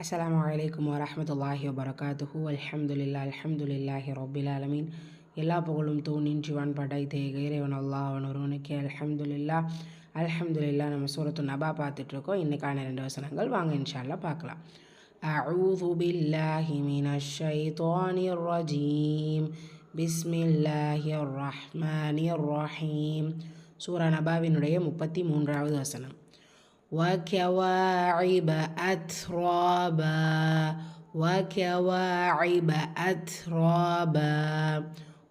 அஸ்லாம் வலைக்கம் வரமத்துல்லாஹி வபரகாத்துஹு அல்ஹம்துலில்லா அல்ஹம்துலில்லாஹி ரொபில் ஆலமீன் எல்லா புகழும் தூணின்றிவான் படைத்த இறைவன் அல்லாஹ் அவன் ஒருவனுக்கே அல்ஹம்துலில்லா அல்ஹம்துலில்லா நம்ம சூரத்து நபா பார்த்துட்ருக்கோம் இன்றைக்கான ரெண்டு வசனங்கள் வாங்க இன்ஷால்லா பார்க்கலாம் أعوذ بالله من الشيطان الرجيم بسم الله الرحمن الرحيم சூரா நபாவினுடைய முப்பத்தி மூன்றாவது வசனம் وكواعب أترابا وكواعب أترابا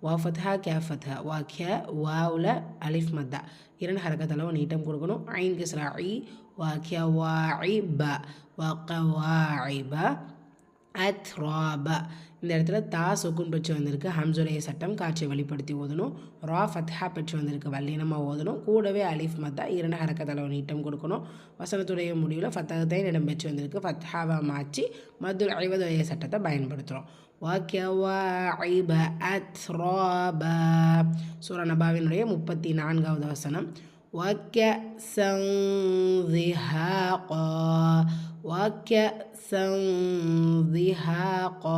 வாஃபத்ஹா கேஃபத்ஹா வாக்கிய வாவில் அலிஃப் மத்தா இரண்டு ஹரக்கத்தளவு நீட்டம் கொடுக்கணும் ஐன் கிஸ்ரா ஐ வாக்கிய வாஇ ப வாக்க வாஇ ப அத்ராப. இந்த இடத்துல தா சுக்குன் பெற்று வந்திருக்கு. ஹம்சுடைய சட்டம் காட்சியை வெளிப்படுத்தி ஓதணும். ரா ஃபத்ஹா பெற்று வந்திருக்கு. வல்லினமாக ஓதணும். கூடவே அலிஃப் மத்தா இரண்டு ஹரக்கத்தில் ஒரு நீட்டம் கொடுக்கணும். வசனத்துடைய முடிவில் ஃபத்தகத்தையும் இடம் பெற்று வந்திருக்கு. ஃபத்ஹாவா மாற்றி மதுல் ஐவதுடைய சட்டத்தை பயன்படுத்துகிறோம் வாக்கியவாஇப அத்ராப. சூர நபாவினுடைய முப்பத்தி நான்காவது வசனம். வாக்கிய சங்கிஹா வாக்கிய சங்கி கா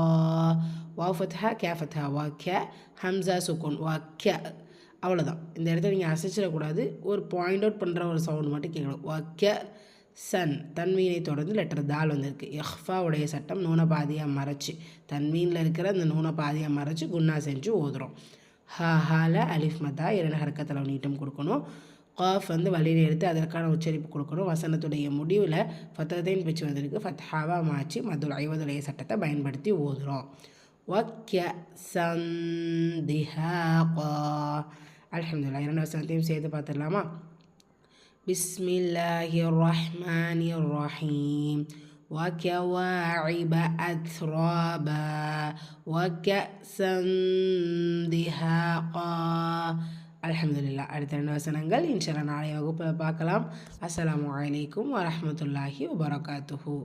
வாவ் ஃபத்ஹா கே ஃபத்ஹா வா கே ஹம்சா சுக்கோன் வா கே அவ்வளோதான் இந்த இடத்துல நீங்கள் அசைச்சிடக்கூடாது. ஒரு பாயிண்ட் அவுட் பண்ணுற ஒரு சவுண்டு மட்டும் கேட்கணும். வா கே சன். தன்மீனை தொடர்ந்து லெட்டர் தால் வந்திருக்கு. எஹ்ஃபாவுடைய சட்டம் நூனை பாதியாக மறைச்சு. தன்மீனில் இருக்கிற அந்த நூனை பாதியாக மறைச்சு குன்னா செஞ்சு ஓதுறோம். ஹ ஹால அலிஃப் மதா. இரண்டு ஹர்க்கத்தில் நீட்டம் கொடுக்கணும். காஃப் வந்து வழியில் எடுத்து அதற்கான உச்சரிப்பு கொடுக்கணும் வசனத்துடைய முடிவில் ஃபத்தத்தைன் பிச்சு வந்திருக்கு ஃபத்ஹாவா மாற்றி மதுல் ஐவதுடைய சட்டத்தை பயன்படுத்தி ஓதுகிறோம் வக்ய சந்திஹாகா அலமதுல்லா இரண்டு வசனத்தையும் சேர்த்து பார்த்துடலாமா பிஸ்மில்லாஹி ரஹ்மானி ரஹீம் وكواعب أترابا وكأسا دهاقا அலமதுல்லா அடுத்த ரெண்டு வசனங்கள் இன்ஷால்லா நாளைய வகுப்பில் பார்க்கலாம். அஸ்லாம் வலைக்கம் வரமத்துல்லாஹி வபரகாத்துஹூ.